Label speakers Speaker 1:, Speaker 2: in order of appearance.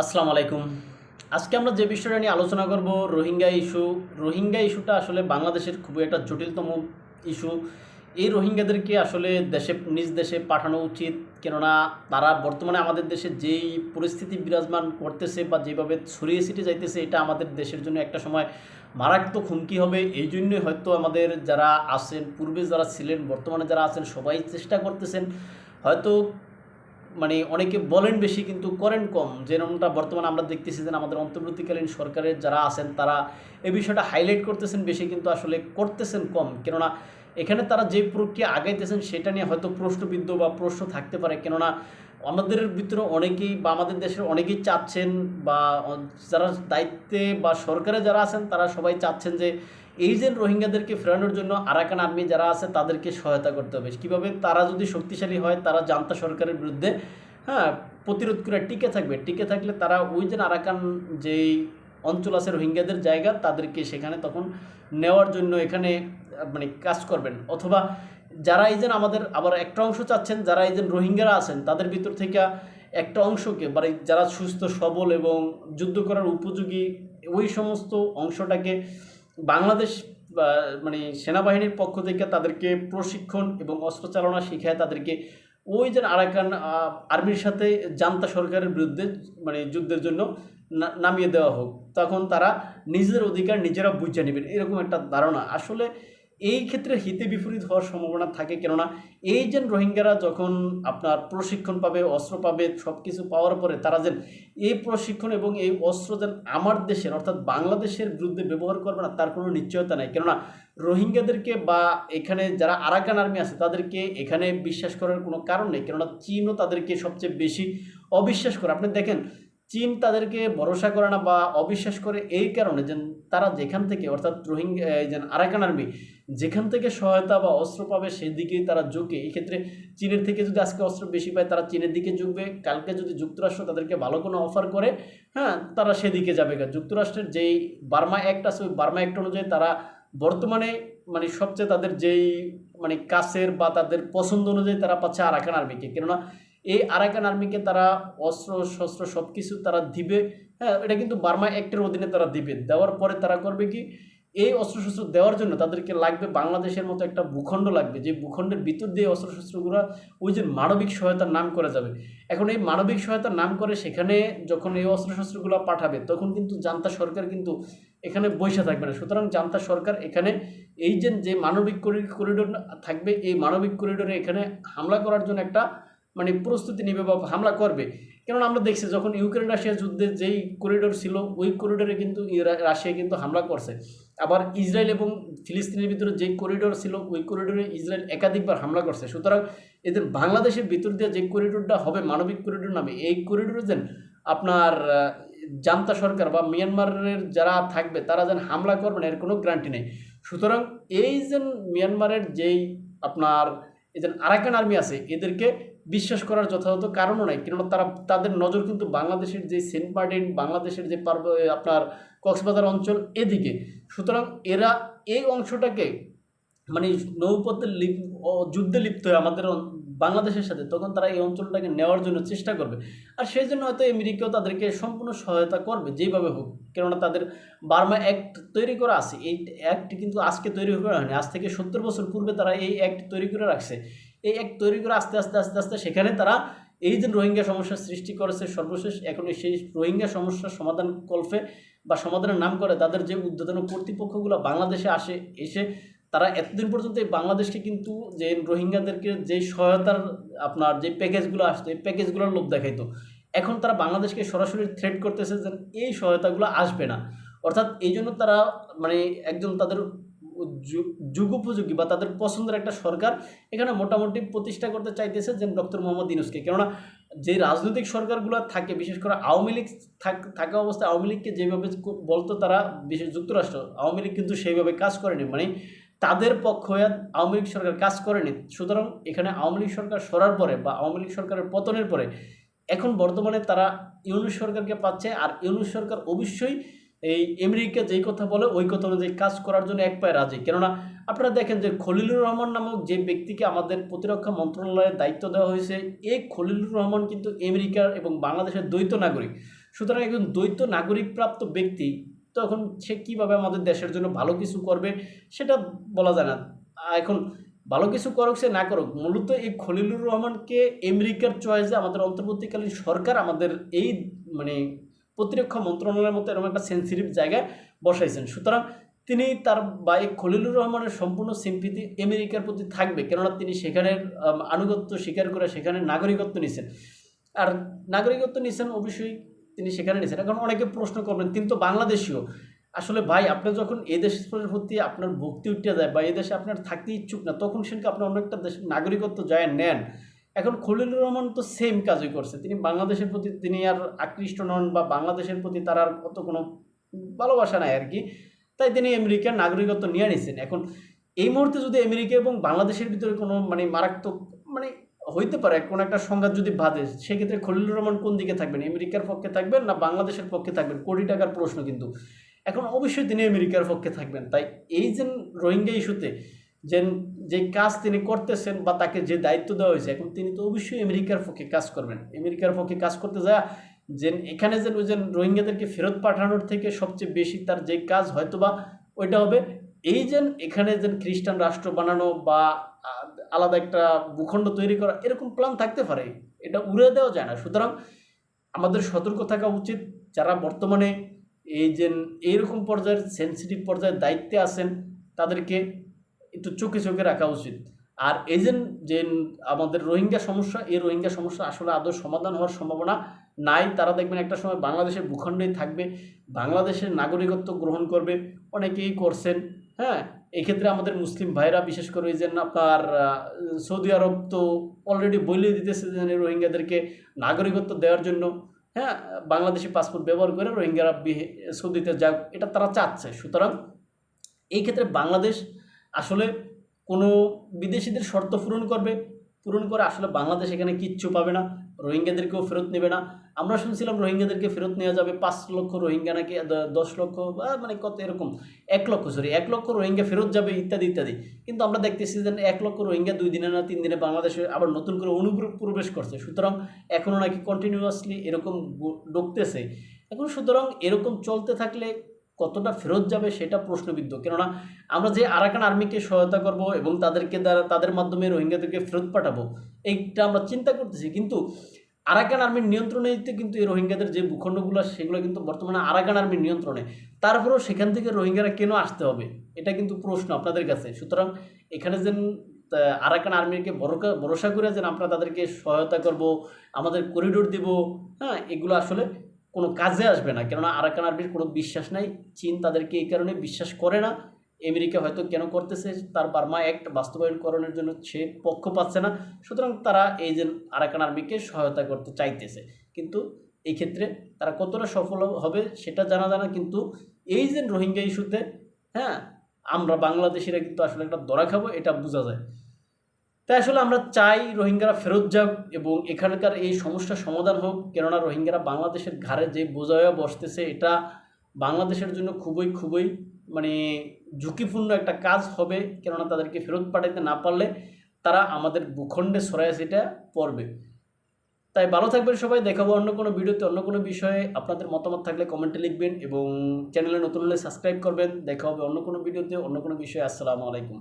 Speaker 1: আসসালামু আলাইকুম। আজকে আমরা যে বিষয়টা নিয়ে আলোচনা করব, রোহিঙ্গা ইস্যু। রোহিঙ্গা ইস্যুটা আসলে বাংলাদেশের খুবই একটা জটিলতম ইস্যু। এই রোহিঙ্গাদেরকে আসলে দেশে, নিজ দেশে পাঠানো উচিত। কেননা তারা বর্তমানে আমাদের দেশে যেই পরিস্থিতি বিরাজমান করতেছে বা যেভাবে ছড়িয়ে ছিটে যাইতেছে, এটা আমাদের দেশের জন্য একটা সময় মারাত্মক হুমকি হবে। এই জন্যই হয়তো আমাদের যারা আছেন, পূর্বে যারা ছিলেন, বর্তমানে যারা আছেন, সবাই চেষ্টা করতেছেন। হয়তো মানে অনেকে বলেন বেশি, কিন্তু করেন কম। যেরকমটা বর্তমানে আমরা দেখতেছি যে আমাদের অন্তর্বর্তীকালীন সরকারের যারা আছেন, তারা এই বিষয়টা হাইলাইট করতেছেন বেশি, কিন্তু আসলে করতেছেন কম। কেননা এখানে তারা যে প্রক্রিয়া আগাইতেছেন, সেটা নিয়ে হয়তো প্রশ্নবিদ্ধ বা প্রশ্ন থাকতে পারে। কেননা আমাদের ভিতরে অনেকেই বা আমাদের দেশের অনেকেই চাচ্ছেন বা যারা দায়িত্বে বা সরকারে যারা আছেন, তারা সবাই চাচ্ছেন যে এই যে রোহিঙ্গাদেরকে ফেরানোর জন্য আরাকান আর্মি যারা আছে, তাদেরকে সহায়তা করতে হবে। কীভাবে? তারা যদি শক্তিশালী হয়, তারা জান্তা সরকারের বিরুদ্ধে হ্যাঁ প্রতিরোধ করে টিকে থাকবে। টিকে থাকলে তারা ওই যে আরাকান যেই অঞ্চল আছে রোহিঙ্গাদের জায়গা, তাদেরকে সেখানে তখন নেওয়ার জন্য এখানে মানে কাজ করবেন। অথবা যারা এই আমাদের আবার একটা অংশ চাচ্ছেন, যারা এই রোহিঙ্গারা আছেন, তাদের ভিতর থেকে একটা অংশকে মানে যারা সুস্থ, সবল এবং যুদ্ধ করার উপযোগী, ওই সমস্ত অংশটাকে বাংলাদেশ মানে সেনাবাহিনীর পক্ষ থেকে তাদেরকে প্রশিক্ষণ এবং অস্ত্র চালনা শিখায় তাদেরকে ওই যে আরাকান আর্মির সাথে জান্তা সরকারের বিরুদ্ধে মানে যুদ্ধের জন্য নামিয়ে দেওয়া হোক, তখন তারা নিজেদের অধিকার নিজেরা বুঝে নেবেন, এরকম একটা ধারণা। আসলে এই ক্ষেত্রে হিতে বিপরীত হওয়ার সম্ভাবনা থাকে, কেননা এই যে রোহিঙ্গারা যখন আপনার প্রশিক্ষণ পাবে, অস্ত্র পাবে সব কিছু পাওয়ার পরে তারা যেন এই প্রশিক্ষণ এবং এই অস্ত্র যেন আমার দেশের, অর্থাৎ বাংলাদেশের বিরুদ্ধে ব্যবহার করবে না, তার কোনো নিশ্চয়তা নাই। কেননা রোহিঙ্গাদেরকে বা এখানে যারা আরাকান আর্মি আছে, তাদেরকে এখানে বিশ্বাস করার কোনো কারণ নেই। কেননা চীনও তাদেরকে সবচেয়ে বেশি অবিশ্বাস করে। আপনি দেখেন, চীন তাদেরকে ভরসা করে না বা অবিশ্বাস করে এই কারণে যে তারা যেখান থেকে, অর্থাৎ রোহিঙ্গা আরাকান আর্মি, যেখান থেকে সহায়তা বা অস্ত্র পাবে সেদিকেই তারা ঝুঁকে। এই ক্ষেত্রে চীনের থেকে যদি আজকে অস্ত্র বেশি পায়, তারা চীনের দিকে ঝুঁকবে। কালকে যদি যুক্তরাষ্ট্র তাদেরকে ভালো কোনো অফার করে হ্যাঁ তারা সেদিকে যাবে। যুক্তরাষ্ট্রের যেই বার্মা অ্যাক্ট আছে, ওই বার্মা অ্যাক্ট অনুযায়ী তারা বর্তমানে মানে সবচেয়ে তাদের যেই মানে কাছের বা তাদের পছন্দ অনুযায়ী তারা পাচ্ছে আরাকান আর্মিকে। কেননা এই আরাকান আর্মিকে তারা অস্ত্র, শস্ত্র সব কিছু তারা দিবে। হ্যাঁ এটা কিন্তু বার্মা অ্যাক্টের অধীনে তারা দিবে। দেওয়ার পরে তারা করবে কি? এই অস্ত্রশস্ত্র দেওয়ার জন্য তাদেরকে লাগবে বাংলাদেশের মতো একটা ভূখণ্ড লাগবে। যে ভূখণ্ডের ভিতর দিয়ে অস্ত্রশস্ত্রগুলো ওই যে মানবিক সহায়তার নাম করে যাবে। এখন এই মানবিক সহায়তার নাম করে সেখানে যখন এই অস্ত্রশস্ত্রগুলো পাঠাবে, তখন কিন্তু জান্তা সরকার কিন্তু এখানে বসে থাকবে না। সুতরাং জান্তা সরকার এখানে এই যে যে মানবিক করিডোর থাকবে, এই মানবিক করিডোরে এখানে হামলা করার জন্য একটা মানে প্রস্তুতি নেবে বা হামলা করবে। কেননা আমরা দেখছি যখন ইউক্রেন রাশিয়া যুদ্ধে যেই করিডোর ছিল, ওই করিডোরে কিন্তু রাশিয়া কিন্তু হামলা করছে। আবার ইসরায়েল এবং ফিলিস্তিনের ভিতরে যেই করিডোর ছিল, ওই করিডোরে ইসরায়েল একাধিকবার হামলা করছে। সুতরাং এদের বাংলাদেশের ভিতর দিয়ে যে করিডোরটা হবে, মানবিক করিডোর নামে, এই করিডোরে যেন আপনার জান্তা সরকার বা মিয়ানমারের যারা থাকবে, তারা যেন হামলা করবে না, এর কোনো গ্যারান্টি নেই। সুতরাং এই যেন মিয়ানমারের যেই আপনার, এই যে আরাকান আর্মি আছে, এদেরকে বিশ্বাস করার যথাযথ কারণও নাই। কেননা তারা, তাদের নজর কিন্তু বাংলাদেশের যে সেন্ট মার্টিন, বাংলাদেশের যে পার্ব আপনার কক্সবাজার অঞ্চল এদিকে। সুতরাং এরা এই অংশটাকে মানে নৌপথে লিপ যুদ্ধে লিপ্ত হয়ে আমাদের বাংলাদেশের সাথে, তখন তারা এই অঞ্চলটাকে নেওয়ার জন্য চেষ্টা করবে। আর সেই জন্য হয়তো আমেরিকাও তাদেরকে সম্পূর্ণ সহায়তা করবে যেইভাবে হোক। কেননা তাদের বার্মা অ্যাক্ট তৈরি করা আছে। এই অ্যাক্ট কিন্তু আজকে তৈরি করা হয়নি। আজ থেকে সত্তর বছর পূর্বে তারা এই অ্যাক্ট তৈরি করে রাখছে। এই এক তৈরি করে আস্তে আস্তে আস্তে আস্তে সেখানে তারা এই যে রোহিঙ্গা সমস্যার সৃষ্টি করেছে সর্বশেষ এখন সেই রোহিঙ্গা সমস্যার সমাধান কল্পে বা সমাধানের নাম করে তাদের যে উদ্বোধন কর্তৃপক্ষগুলো বাংলাদেশে আসে, এসে তারা এতদিন পর্যন্ত এই বাংলাদেশকে কিন্তু যে রোহিঙ্গাদেরকে যে সহায়তার আপনার যে প্যাকেজগুলো আসতো, এই প্যাকেজগুলোর লোভ দেখাইতো। এখন তারা বাংলাদেশকে সরাসরি থ্রেট করতেছে যে এই সহায়তাগুলো আসবে না। অর্থাৎ এই জন্য তারা মানে একজন তাদের যুগোপযোগী বা তাদের পছন্দের একটা সরকার এখানে মোটামুটি প্রতিষ্ঠা করতে চাইতেছে যে ডক্টর মোহাম্মদ ইউনুসকে। কেননা যে রাজনৈতিক সরকারগুলো থাকে, বিশেষ করে আওয়ামী লীগ থাক- থাকা অবস্থায় আওয়ামী লীগকে যেভাবে বলতো তারা, বিশেষ যুক্তরাষ্ট্র, আওয়ামী লীগ কিন্তু সেইভাবে কাজ করেনি। মানে তাদের পক্ষ হয়ে আওয়ামী লীগ সরকার কাজ করেনি। সুতরাং এখানে আওয়ামী লীগ সরকার সরার পরে বা আওয়ামী লীগ সরকারের পতনের পরে এখন বর্তমানে তারা ইউনুস সরকারকে পাচ্ছে। আর ইউনুস সরকার অবশ্যই এই আমেরিকা যেই কথা বলে, ওই কথা অনুযায়ী কাজ করার জন্য এক পায়ে রাজি। কেননা, আপনারা দেখেন যে খলিলুর রহমান নামক যে ব্যক্তিকে আমাদের প্রতিরক্ষা মন্ত্রণালয়ের দায়িত্ব দেওয়া হয়েছে এই খলিলুর রহমান কিন্তু আমেরিকার এবং বাংলাদেশের দ্বৈত নাগরিক। সুতরাং একজন দ্বৈত নাগরিক প্রাপ্ত ব্যক্তি, তখন সে কীভাবে আমাদের দেশের জন্য ভালো কিছু করবে, সেটা বলা যায় না। এখন ভালো কিছু করুক সে না করুক, মূলত এই খলিলুর রহমানকে আমেরিকার চয়েসে আমাদের অন্তর্বর্তীকালীন সরকার আমাদের এই মানে প্রতিরক্ষা মন্ত্রণালয়ের মতো এরকম একটা সেন্সিটিভ জায়গায় বসাইছেন। সুতরাং তিনি তার এই খলিলুর রহমানের সম্পূর্ণ সিম্পিতি আমেরিকার প্রতি থাকবে, কেননা তিনি সেখানের আনুগত্য স্বীকার করে সেখানে নাগরিকত্ব নিছেন। আর নাগরিকত্ব নিছেন অবশ্যই তিনি সেখানে নিছেন। এখন অনেকে প্রশ্ন করবেন, তিনি তো বাংলাদেশীয়। আসলে ভাই, আপনি যখন এই দেশের প্রতি আপনার ভক্তি উঠে যায় বা এই দেশে আপনার থাকতে ইচ্ছুক না, তখন সেখানে আপনি অন্য একটা দেশের নাগরিকত্ব যায় নেন। এখন খলিলুর রহমান তো সেম কাজই করছে। তিনি বাংলাদেশের প্রতি, তিনি আর আকৃষ্ট নন বা বাংলাদেশের প্রতি তার আর অত কোনো ভালোবাসা নাই আর কি। তাই তিনি আমেরিকার নাগরিকত্ব নিয়ে নিছেন। এখন এই মুহূর্তে যদি আমেরিকা এবং বাংলাদেশের ভিতরে কোনো মানে মারাত্মক মানে হইতে পারে, কোনো একটা সংঘাত যদি বাঁধে, সেক্ষেত্রে খলিলুর রহমান কোন দিকে থাকবেন? আমেরিকার পক্ষে থাকবেন না বাংলাদেশের পক্ষে থাকবেন? কোটি টাকার প্রশ্ন কিন্তু। এখন অবশ্যই তিনি আমেরিকার পক্ষে থাকবেন। তাই এই যে রোহিঙ্গা ইস্যুতে যে যে কাজ তিনি করতেছেন বা তাকে যে দায়িত্ব দেওয়া হয়েছে, এখন তিনি তো অবশ্যই আমেরিকার পক্ষে কাজ করবেন। আমেরিকার পক্ষে কাজ করতে যা যে এখানে যে ওই যে রোহিঙ্গাদেরকে ফেরত পাঠানোর থেকে সবচেয়ে বেশি তার যে কাজ হয়তো বা ওইটা হবে। এই যে এখানে যে খ্রিস্টান রাষ্ট্র বানানো বা আলাদা একটা ভূখণ্ড তৈরি করা, এরকম প্ল্যান থাকতে পারে। এটা উড়ে দেওয়া যায় না। সুতরাং আমাদের সতর্ক থাকা উচিত। যারা বর্তমানে এই যে এইরকম পর্যায়ের সেন্সিটিভ পর্যায়ের দায়িত্বে আছেন, তাদেরকে একটু চোখে চোখে রাখা উচিত। আর এই যে আমাদের রোহিঙ্গা সমস্যা, এই রোহিঙ্গা সমস্যা আসলে আদৌ সমাধান হওয়ার সম্ভাবনা নাই। তারা দেখবেন একটা সময় বাংলাদেশের ভূখণ্ডেই থাকবে, বাংলাদেশের নাগরিকত্ব গ্রহণ করবে, অনেকেই করছেন হ্যাঁ? এক্ষেত্রে আমাদের মুসলিম ভাইরা, বিশেষ করে ওই যে আপনার সৌদি আরব তো অলরেডি বলে দিতেছে যে রোহিঙ্গাদেরকে নাগরিকত্ব দেওয়ার জন্য হ্যাঁ? বাংলাদেশি পাসপোর্ট ব্যবহার করে রোহিঙ্গারা সৌদিতে যাক, এটা তারা চাচ্ছে। সুতরাং এই ক্ষেত্রে বাংলাদেশ আসলে কোনো বিদেশিদের শর্ত পূরণ করবে? পূরণ করে আসলে বাংলাদেশ এখানে কিচ্ছু পাবে না, রোহিঙ্গাদেরকেও ফেরত নেবে না। আমরা শুনছিলাম রোহিঙ্গাদেরকে ফেরত নেওয়া যাবে পাঁচ লক্ষ রোহিঙ্গা নাকি দশ লক্ষ মানে কত এরকম, এক লক্ষ সরি এক লক্ষ রোহিঙ্গা ফেরত যাবে ইত্যাদি ইত্যাদি। কিন্তু আমরা দেখতেছি যে এক লক্ষ রোহিঙ্গা দুই দিনে না তিন দিনে বাংলাদেশে আবার নতুন করে অনুপ্রবেশ করছে। সুতরাং এখনও নাকি কন্টিনিউয়াসলি এরকম ঢুকতেছে। এখন সুতরাং এরকম চলতে থাকলে কতটা ফেরত যাবে সেটা প্রশ্নবিদ্ধ। কেননা আমরা যে আরাকান আর্মিকে সহায়তা করব এবং তাদেরকে দ্বারা, তাদের মাধ্যমে রোহিঙ্গাদেরকে ফেরত পাঠাবো, এইটা আমরা চিন্তা করতেছি। কিন্তু আরাকান আর্মির নিয়ন্ত্রণে কিন্তু এই রোহিঙ্গাদের যে ভূখণ্ডগুলো সেগুলো কিন্তু বর্তমানে আরাকান আর্মির নিয়ন্ত্রণে। তারপরেও সেখান থেকে রোহিঙ্গারা কেন আসতে হবে? এটা কিন্তু প্রশ্ন আপনাদের কাছে। সুতরাং এখানে যেন আরাকান আর্মিকে ভরসা করে যেন আমরা তাদেরকে সহায়তা করব, আমাদের করিডোর দিব হ্যাঁ এগুলো আসলে কোনো কাজে আসবে না। কেননা আরাকান আর্মির কোনো বিশ্বাস নাই, চীন তাদেরকে এই কারণে বিশ্বাস করে না। আমেরিকা হয়তো কেন করতেছে, তার বার্মা অ্যাক্ট বাস্তবায়নকরণের জন্য সে পক্ষ পাচ্ছে না। সুতরাং তারা এই যে আরাকান আর্মিকে সহায়তা করতে চাইতেছে। কিন্তু এই ক্ষেত্রে তারা কতটা সফল হবে সেটা জানা জানা কিন্তু এই যে রোহিঙ্গা ইস্যুতে হ্যাঁ আমরা বাংলাদেশিরা কিন্তু আসলে একটা দরা খাব, এটা বোঝা যায়। তাই আসলে আমরা চাই রোহিঙ্গারা ফেরত যাক এবং এখানকার এই সমস্যার সমাধান হোক। কেননা রোহিঙ্গারা বাংলাদেশের ঘাড়ে যে বোঝা হয়ে বসতেছে, এটা বাংলাদেশের জন্য খুবই খুবই মানে ঝুঁকিপূর্ণ একটা কাজ হবে। কেননা তাদেরকে ফেরত পাঠাতে না পারলে তারা আমাদের ভূখণ্ডে সরাই সেটা পড়বে। তাই ভালো থাকবেন সবাই। দেখাবো অন্য কোনো ভিডিওতে অন্য কোনো বিষয়ে। আপনাদের মতামত থাকলে কমেন্টে লিখবেন এবং চ্যানেলে নতুন হলে সাবস্ক্রাইব করবেন। দেখা হবে অন্য কোনো ভিডিওতে অন্য কোনো বিষয়ে। আসসালামু আলাইকুম।